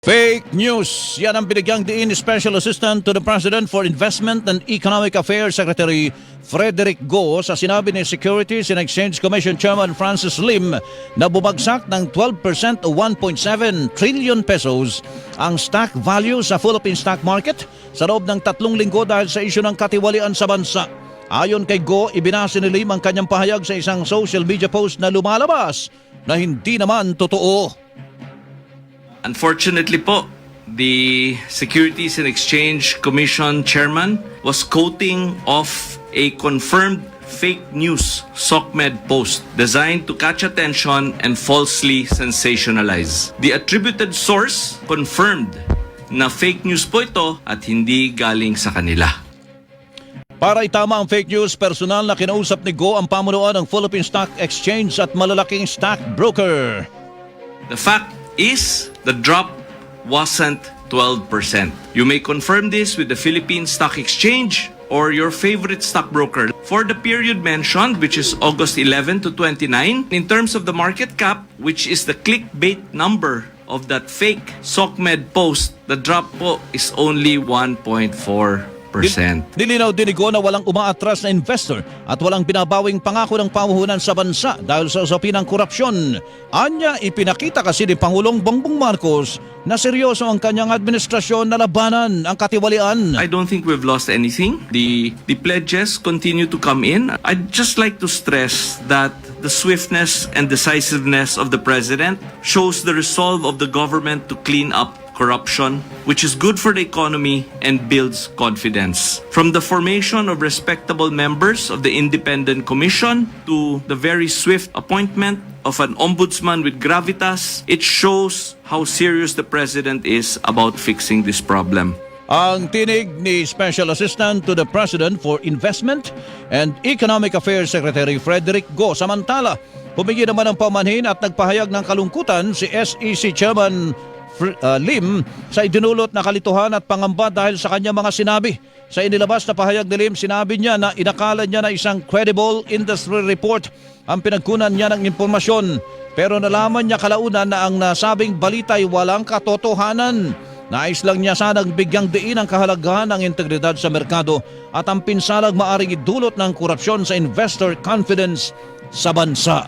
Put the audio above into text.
Fake news. Yan ang binigyang diin ni Special Assistant to the President for Investment and Economic Affairs Secretary Frederick Go sa sinabi ni Securities and Exchange Commission Chairman Francis Lim na bumagsak ng 12% o 1.7 trillion pesos ang stock value sa Philippine stock market sa loob ng tatlong linggo dahil sa isyu ng katiwalian sa bansa. Ayon kay Go, ibinasa ni Lim ang kanyang pahayag sa isang social media post na lumalabas na hindi naman totoo. Unfortunately po, the Securities and Exchange Commission chairman was quoting off a confirmed fake news SOCMED post designed to catch attention and falsely sensationalize. The attributed source confirmed na fake news po ito at hindi galing sa kanila. Para itama ang fake news, personal na kinausap ni Go ang pamunuan ng Philippine Stock Exchange at malalaking stock broker. The fact is, the drop wasn't 12%. You may confirm this with the Philippine Stock Exchange or your favorite stockbroker. For the period mentioned, which is August 11 to 29, in terms of the market cap, which is the clickbait number of that fake SOCMED post, the drop po is only 1.4%. Nilinaw din ni Go na walang umaatras na investor at walang binabawing pangako ng pamuhunan sa bansa dahil sa usapin ng korupsyon. Anya, ipinakita kasi ni Pangulong Bongbong Marcos na seryoso ang kanyang administrasyon na labanan ang katiwalian. I don't think we've lost anything. The the pledges continue to come in. I'd just like to stress that the swiftness and decisiveness of the president shows the resolve of the government to clean up corruption, which is good for the economy and builds confidence. From the formation of respectable members of the independent commission to the very swift appointment of an ombudsman with gravitas, it shows how serious the president is about fixing this problem. Ang tinig ni Special Assistant to the President for Investment and Economic Affairs Secretary Frederick Go. Samantala, humingi naman ng pamanhin at nagpahayag ng kalungkutan si SEC Chairman uh, Lim sa idinulot na kalituhan at pangamba dahil sa kanyang mga sinabi. Sa inilabas na pahayag ni Lim, sinabi niya na inakala niya na isang credible industry report ang pinagkunan niya ng impormasyon. Pero nalaman niya kalaunan na ang nasabing balita ay walang katotohanan. Nais lang niya sanang bigyang diin ang kahalagahan ng integridad sa merkado at ang pinsalang maaring idulot ng korupsyon sa investor confidence sa bansa.